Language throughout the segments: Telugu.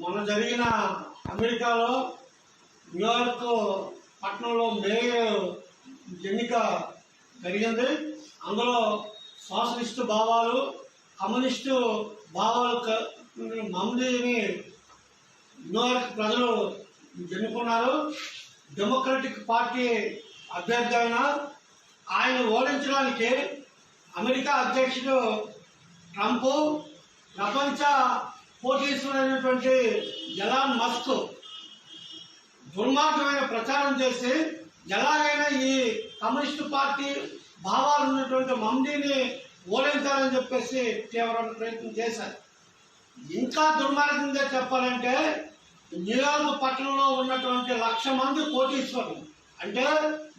మొన్న జరిగిన అమెరికాలో న్యూయార్క్ పట్టణంలో మేయర్ ఎన్నిక జరిగింది. అందులో సోషలిస్టు భావాలు కమ్యూనిస్టు భావాలు క- మందిని న్యూయార్క్ ప్రజలు ఎన్నుకున్నారు. డెమోక్రటిక్ పార్టీ అభ్యర్థి అయిన ఆయన ఓడించడానికి అమెరికా అధ్యక్షుడు ట్రంప్ ప్రపంచ పోటీశ్వరైనటువంటి జలాన్ మస్క్ దుర్మార్గమైన ప్రచారం చేసి ఎలాగైనా ఈ కమ్యూనిస్టు పార్టీ భావాలు ఉన్నటువంటి మమ్డీని ఓడించాలని చెప్పేసి తీవ్రమైన ప్రయత్నం చేశారు. ఇంకా దుర్మార్గంగా చెప్పాలంటే న్యూయార్క్ పట్టణంలో ఉన్నటువంటి లక్ష మంది కోటీశ్వరులు అంటే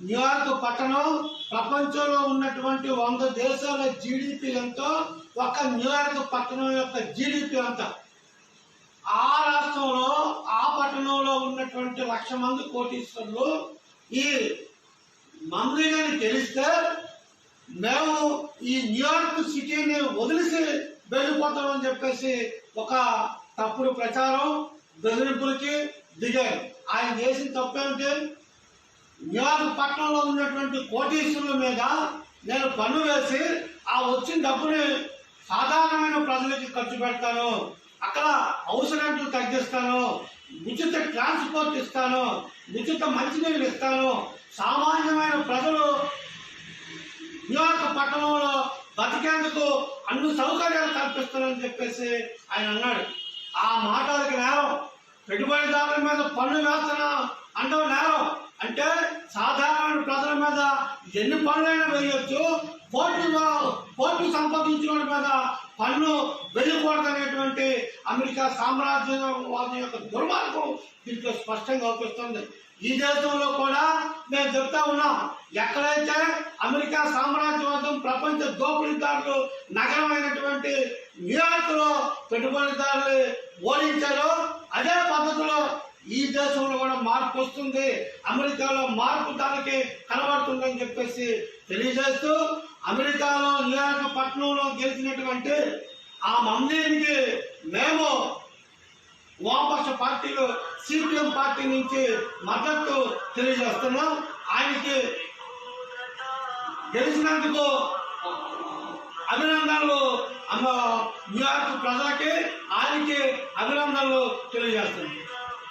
న్యూయార్క్ పట్టణం ప్రపంచంలో ఉన్నటువంటి వంద దేశాల జీడిపి ఎంతో ఒక న్యూయార్క్ పట్టణం యొక్క జీడిపి అంతా. ఆ రాష్ట్రంలో ఆ పట్టణంలో ఉన్నటువంటి లక్ష మంది కోటీశ్వరులు ఈ మమ్మల్ని తెలిస్తే మేము ఈ న్యూయార్క్ సిటీని వదిలిసి వెళ్ళిపోతామని చెప్పేసి ఒక తప్పుడు ప్రచారం బెదిరింపులకి దిగారు. ఆయన చేసిన తప్పేంటి న్యూయార్క్ పట్టణంలో ఉన్నటువంటి కోటీశ్వరుల మీద నేను పన్ను వేసి ఆ వచ్చిన డబ్బుని సాధారణమైన ప్రజలకి ఖర్చు పెడతాను. అక్కడ హౌస్ తగ్గిస్తాను ఉచిత ట్రాన్స్పోర్ట్ ఇస్తాను ఉచిత మంచినీళ్ళు ఇస్తాను. సామాన్యమైన ప్రజలు న్యూయార్క్ పట్టణంలో బతికేందుకు అన్ని సౌకర్యాలు కల్పిస్తానని చెప్పేసి ఆయన అన్నాడు. ఆ మాటలకి నేరం పెట్టుబడిదారుల మీద పన్ను వేస్తున్నా అంటావు నేరం అంటే సాధారణ ప్రజల మీద ఎన్ని పనులైనా వేయొచ్చు కోర్టు కోర్టు సంపాదించిన వాడి మీద పన్ను వేయకూడదనేటువంటి అమెరికా సామ్రాజ్యవాదం యొక్క దుర్మార్గం దీంట్లో స్పష్టంగా అవుపిస్తుంది ఈ దేశంలో కూడా మేము చెప్తా ఉన్నాం ఎక్కడైతే అమెరికా సామ్రాజ్యవాదం ప్రపంచ దోపిడీదారులు నగరమైనటువంటి న్యూయార్క్లో పెట్టుబడిదారులు ఓడించారో అదే పద్ధతిలో ఈ దేశంలో కూడా మార్పు వస్తుంది. అమెరికాలో మార్పు దానికి కనబడుతుందని చెప్పేసి తెలియజేస్తూ అమెరికాలో న్యూయార్క్ పట్టణంలో గెలిచినటువంటి ఆ మందిరికి మేము వామపక్ష పార్టీలు సిపిఎం పార్టీ నుంచి మద్దతు తెలియజేస్తున్నాం. ఆయనకి గెలిచినందుకు అభినందనలు న్యూయార్క్ ప్రజలకి ఆయనకి అభినందనలు తెలియజేస్తున్నాం.